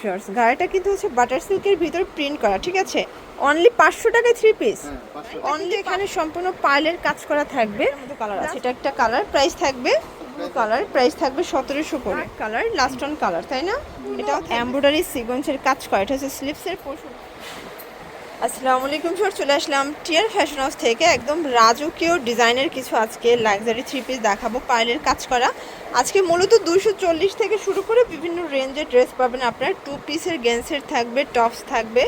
Viewers গাড়িটা কিন্তু হচ্ছে বাটার সিল্কের ভিতর প্রিন্ট করা ঠিক আছে? অনলি পাঁচশো টাকায় থ্রি পিস অনলি এখানে সম্পূর্ণ পার্লের কাজ করা থাকবে। কালার আছে। এটা একটা কালার প্রাইস থাকবে। কালার প্রাইস থাকবে সতেরোশো করে। কালার লাস্ট অন কালার তাই না? এটা এমব্রয়ডারি সিগন্সের কাজ করা এটা হচ্ছে স্লিপসের পোর্শন আসসালামু আলাইকুম স্যার, চলে আসলাম টিয়ার ফ্যাশন হাউস থেকে। একদম রাজকীয় ডিজাইনের কিছু আজকে লাক্সারি থ্রি পিস দেখাবো পাইলের কাজ করা। আজকে মূলত দুশো চল্লিশ থেকে শুরু করে বিভিন্ন রেঞ্জের ড্রেস পাবেন আপনার। টু পিসের গেন্সের থাকবে টপস থাকবে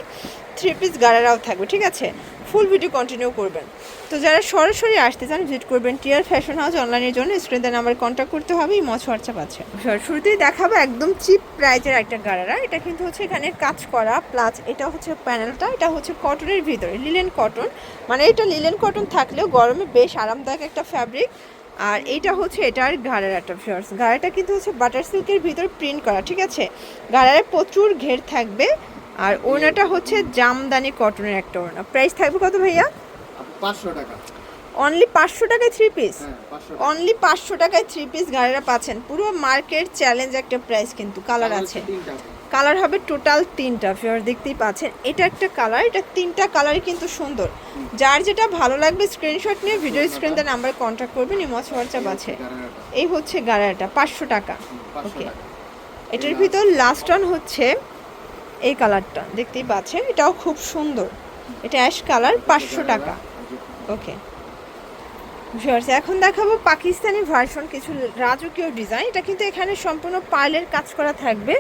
থ্রি পিস গাড়ারাও থাকবে, ঠিক আছে? ফুল ভিডিও কন্টিনিউ করবেন। তো যারা সরাসরি আসতে চান ভিজিট করবেন টিয়ার ফ্যাশন হাউস অনলাইনের জন্য। স্ক্রিনে নাম্বার কন্ট্যাক্ট করতে হবে মচ হোয়াটসঅ্যাপ আছে। শুরুতেই দেখাবো একদম চিপ প্রাইজের একটা গাড়ারা এটা কিন্তু হচ্ছে এখানে কাজ করা প্লাস এটা হচ্ছে প্যানেলটা এটা হচ্ছে কটনের ভিতরে লিলেন কটন মানে এটা লিলেন কটন থাকলেও গরমে বেশ আরামদায়ক একটা ফ্যাব্রিক আর এইটা হচ্ছে এটার ঘাড়ের একটা ফিয়ার্স ঘাড়াটা কিন্তু হচ্ছে বাটার সিল্কের ভিতর প্রিন্ট করা, ঠিক আছে? ঘাড়ারে প্রচুর ঘের থাকবে। আর ওড়নাটা হচ্ছে জামদানি কটনের একটা ওড়না। প্রাইস থাকবে কত ভাইয়া? পাঁচশো টাকা। অনলি পাঁচশো টাকায় থ্রি পিস অনলি পাঁচশো টাকায় থ্রি পিস গাড়িরা পাচ্ছেন। পুরো মার্কেট চ্যালেঞ্জ একটা প্রাইস কিন্তু কালার আছে। কালার হবে। টোটাল তিনটা ফিওর দেখতেই পাচ্ছেন। এটা একটা কালার এটা তিনটা কালারই কিন্তু সুন্দর। যার যেটা ভালো লাগবে স্ক্রিনশট নিয়ে ভিডিও স্ক্রিন দেন নাম্বারে কন্ট্যাক্ট করবেন ইমচ হোয়াটসঅ্যাপ আছে। এই হচ্ছে গাড়াটা পাঁচশো টাকা। ওকে এটার ভিতর লাস্ট অন হচ্ছে এই কালারটা দেখতেই পাচ্ছেন? এটাও খুব সুন্দর। এটা অ্যাশ কালার পাঁচশো টাকা। ওকে। ভিউয়ার্স এখন দেখাবো পাকিস্তানি ভার্সন কিছু রাজকীয় ডিজাইন এটা কিন্তু এখানে সম্পূর্ণ পার্লের কাজ করা থাকবে।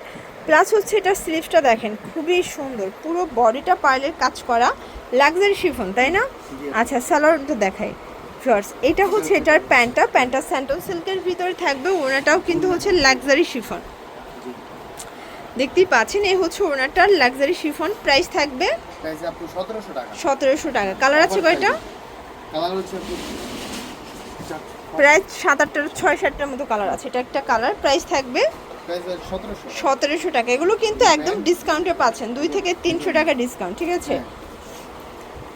প্লাস হচ্ছে এটা স্লিভসটা দেখেন খুবই সুন্দর। পুরো বডিটা পার্লের কাজ করা। লাক্সারি শিফন তাই না? আচ্ছা সালোয়ারটা দেখাই। ভিউয়ার্স এটা হচ্ছে এটার প্যান্টটা। প্যান্টটা স্যান্টন সিল্কের ভিতরে থাকবে। ওনাটাও কিন্তু হচ্ছে লাক্সারি শিফন দেখতেই পাচ্ছেন এই হচ্ছে ওনারটার লাক্সারি শিফন প্রাইস থাকবে সতেরোশো টাকা। কালার আছে কয়টা? প্রায় সাত আটটার ছয় সাতটার মতো কালার আছে। এটা একটা কালার প্রাইস থাকবে সতেরোশো টাকা। এগুলো কিন্তু একদম ডিসকাউন্টে পাচ্ছেন। দুই থেকে তিনশো টাকা ডিসকাউন্ট ঠিক আছে?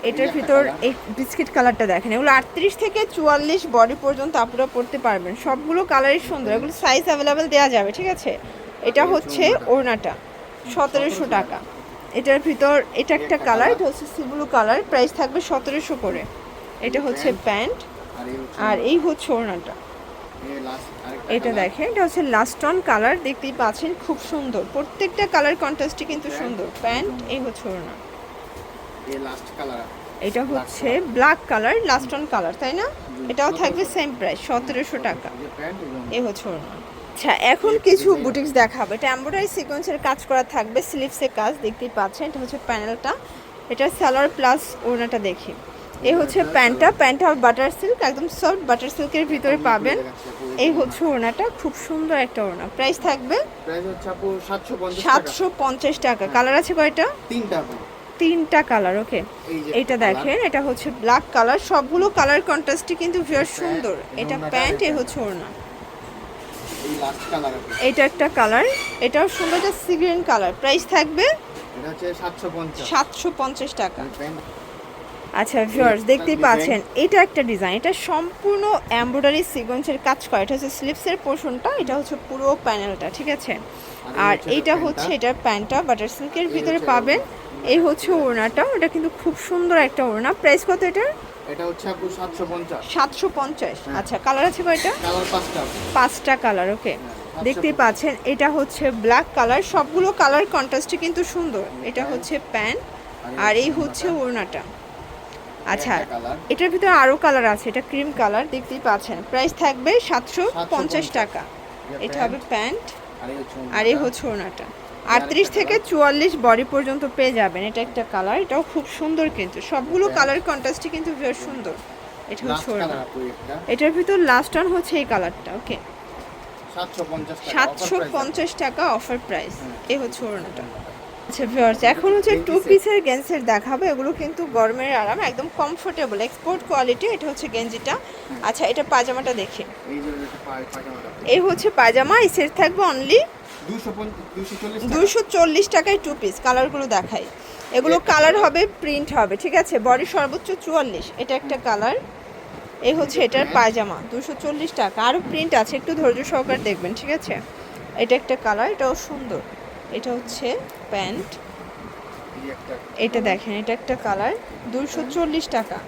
এটার ভিতর এই বিস্কিট কালারটা দেখেন। এগুলো আটত্রিশ থেকে চুয়াল্লিশ বডি পর্যন্ত আপনারা পড়তে পারবেন। সবগুলো কালারই সুন্দর। এগুলো সাইজ অ্যাভেলেবেল দেওয়া যাবে ঠিক আছে? এটা হচ্ছে ওড়নাটা, সতেরোশো টাকা। এটার ভিতর, এটা একটা কালার, এটা হচ্ছে সিব্লু কালার, প্রাইস থাকবে সতেরোশো করে। এটা হচ্ছে প্যান্ট, আর এই হচ্ছে ওড়নাটা। এটা দেখেন, এটা হচ্ছে লাস্ট অন কালার দেখতেই পাচ্ছেন, খুব সুন্দর। প্রত্যেকটা কালার কন্ট্রাস্টই কিন্তু সুন্দর। প্যান্ট, এই হচ্ছে ওড়না। এটা হচ্ছে black colour last on colour তাই না? এটাও থাকবে সেম প্রাইস সতেরোশো টাকা। এই হচ্ছে ওড়না। আচ্ছা এখন কিছু বুটিক্স দেখাবো। এটা এমব্রয়ডারি সিকোয়েন্সের কাজ করা থাকবে স্লিভসের কাজ দেখতেই পাচ্ছেন। এটা হচ্ছে প্যানেলটা এটা সালোয়ার প্লাস ওড়নাটা দেখি। এই হচ্ছে প্যান্টটা। প্যান্টটা বাটার সিল্ক একদম সফট বাটার সিল্কের ভিতরে পাবেন। এই হচ্ছে ওড়নাটা। খুব সুন্দর একটা ওড়না। প্রাইস থাকবে সাতশো পঞ্চাশ টাকা। কালার আছে কয়টা? তিনটা তিনটা কালার ওকে colour, দেখেন এটা হচ্ছে ব্ল্যাক কালার সবগুলো কালার কন্ট্রাস্টই কিন্তু ভিউয়ার সুন্দর। এটা প্যান্ট এ হচ্ছে ওড়না এই লাস্ট কালার আপু এটা একটা কালার এটাও সুন্দর একটা সি গ্রিন কালার প্রাইস থাকবে সাতশো পঞ্চাশ। টাকা। আচ্ছা ভিউয়ার্স দেখতেই পাচ্ছেন এটা একটা ডিজাইন এটা সম্পূর্ণ এমব্রয়ডারি সিকোয়েন্সের কাজ করা এটা হচ্ছে স্লিপসের পোর্শনটা এটা হচ্ছে পুরো প্যানেলটা ঠিক আছে? আর এই হচ্ছে এটার প্যান্টটা। বাটার সিল্কের ভিতরে পাবেন। এই হচ্ছে ওড়নাটা এটা কিন্তু খুব সুন্দর একটা ওড়না। প্রাইস কত এটার? এটা হচ্ছে আপু সাতশো পঞ্চাশ। সাতশো পঞ্চাশ। হ্যাঁ। আচ্ছা কালার আছে কয়টা? কালার পাঁচটা পাঁচটা কালার ওকে। দেখতেই পাচ্ছেন এটা হচ্ছে ব্ল্যাক কালার। সবগুলো কালার কন্ট্রাস্টই কিন্তু সুন্দর। এটা হচ্ছে প্যান্ট আর এই হচ্ছে ওড়নাটা। আচ্ছা এটার ভিতরে আরও কালার আছে এটা ক্রিম কালার দেখতেই পাচ্ছেন। প্রাইস থাকবে সাতশো পঞ্চাশ 750 টাকা। এটা হবে প্যান্ট। আর এই হচ্ছে আর এই হচ্ছে ওড়নাটা। আটত্রিশ থেকে চুয়াল্লিশ বডি পর্যন্ত পেয়ে যাবেন। এটা একটা কালার এটাও খুব সুন্দর কিন্তু। সবগুলো কালার কন্ট্রাস্টই কিন্তু বেশ সুন্দর। এটা হচ্ছে এটার ভিতর লাস্ট অন হচ্ছে এই কালারটা ওকে সাতশো পঞ্চাশ টাকা অফার প্রাইস। এই হচ্ছে ওড়নাটা। আচ্ছা ভিউয়ার্স এখন হচ্ছে টু পিসের গেঞ্জের দেখাবো। এগুলো কিন্তু গরমের আরাম একদম কমফোর্টেবল এক্সপোর্ট কোয়ালিটি এটা হচ্ছে গেঞ্জিটা আচ্ছা এটা পাজামাটা দেখি। এই হচ্ছে পাজামা এই সেট থাকবে অনলি দুশো চল্লিশ টাকায় টু পিস কালারগুলো দেখাই। এগুলো কালার হবে প্রিন্ট হবে ঠিক আছে? বডি সর্বোচ্চ চুয়াল্লিশ এটা একটা কালার এই হচ্ছে এটার পায়জামা দুশো চল্লিশ টাকা। আরও প্রিন্ট আছে একটু ধৈর্য সহকারে দেখবেন ঠিক আছে? এটা একটা কালার এটাও সুন্দর। এটা হচ্ছে প্যান্ট। এটা দেখেন এটা একটা কালার দুশো চল্লিশ টাকা।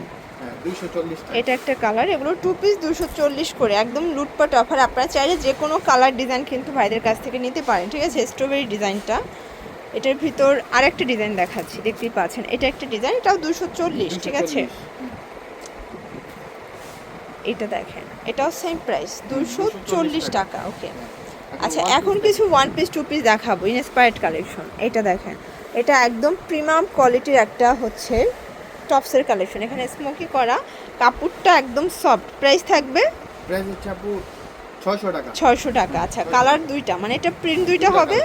এটা একটা কালার এগুলো টু পিস দুশো চল্লিশ করে। একদম লুটপাট অফার আপনারা চাইলে যে কোনো কালার ডিজাইন কিন্তু ভাইদের কাছ থেকে নিতে পারেন। ঠিক আছে স্ট্রবেরি ডিজাইনটা এটার ভিতর আরেকটা ডিজাইন দেখাচ্ছি দেখতেই পাচ্ছেন। এটা একটা ডিজাইন এটাও দুশো চল্লিশ ঠিক আছে? এটা দেখেন এটাও সেম প্রাইস দুশো চল্লিশ টাকা। ওকে আচ্ছা এখন কিছু ওয়ান পিস টু পিস দেখাবো ইনস্পায়ার্ড কালেকশন এটা দেখেন এটা একদম প্রিমিয়াম কোয়ালিটির একটা হচ্ছে টপসের কালেকশন। এখানে স্মোকি করা কাপড়টা একদম সফট প্রাইস থাকবে প্রাইস হচ্ছে আপু ছয়শো টাকা। ছয়শো টাকা। আচ্ছা কালার দুইটা। মানে এটা প্রিন্ট দুইটা হবে?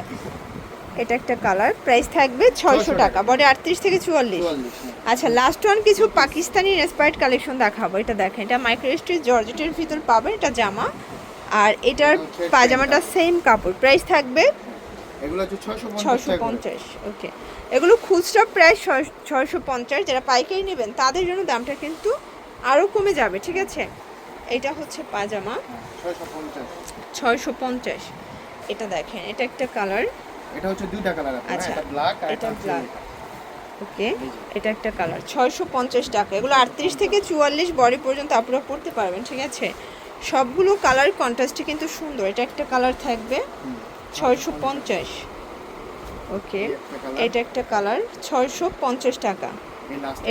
এটা একটা কালার প্রাইস থাকবে ছয়শো 600 টাকা। বডি আটত্রিশ থেকে চুয়াল্লিশ। চুয়াল্লিশ হ্যাঁ। আচ্ছা লাস্ট ওয়ান কিছু পাকিস্তানি ইন্সপায়ার্ড কালেকশন দেখাবো। এটা দেখেন এটা মাইক্রোস্ট্রিচ জর্জেটের ভিতর পাবেন এটা জামা। আর এটার পাজামাটা সেম কাপড়। প্রাইস থাকবে এগুলো হচ্ছে ওকে এগুলো খুচরা প্রায় ছয়শো পঞ্চাশ যারা পাইকারি নেবেন তাদের জন্য দামটা কিন্তু আরও কমে যাবে ঠিক আছে? এটা হচ্ছে পাজামা। ছয়শো পঞ্চাশ। ছয়শো পঞ্চাশ। এটা দেখেন এটা একটা কালার। এটা হচ্ছে দুইটা কালার আচ্ছা, এটা ব্ল্যাক আর এটা এটা ওকে এটা একটা কালার ছয়শো পঞ্চাশ টাকা। এগুলো আটত্রিশ থেকে চুয়াল্লিশ বডি পর্যন্ত আপনারা পড়তে পারবেন ঠিক আছে? সবগুলো কালার কন্ট্রাস্টে কিন্তু সুন্দর এটা একটা কালার থাকবে। ছয়শো পঞ্চাশ। ওকে এটা একটা কালার ছয়শো পঞ্চাশ টাকা।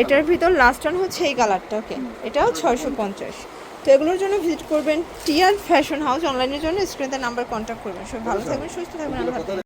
এটার ভিতর লাস্ট রান হচ্ছে এই কালারটা ওকে। এটাও ছয়শো পঞ্চাশ। তো এগুলোর জন্য ভিজিট করবেন টিয়ার ফ্যাশন হাউস অনলাইনের জন্য স্ক্রিনে নাম্বার কন্ট্যাক্ট করবেন। সব ভালো থাকবেন সুস্থ থাকবেন।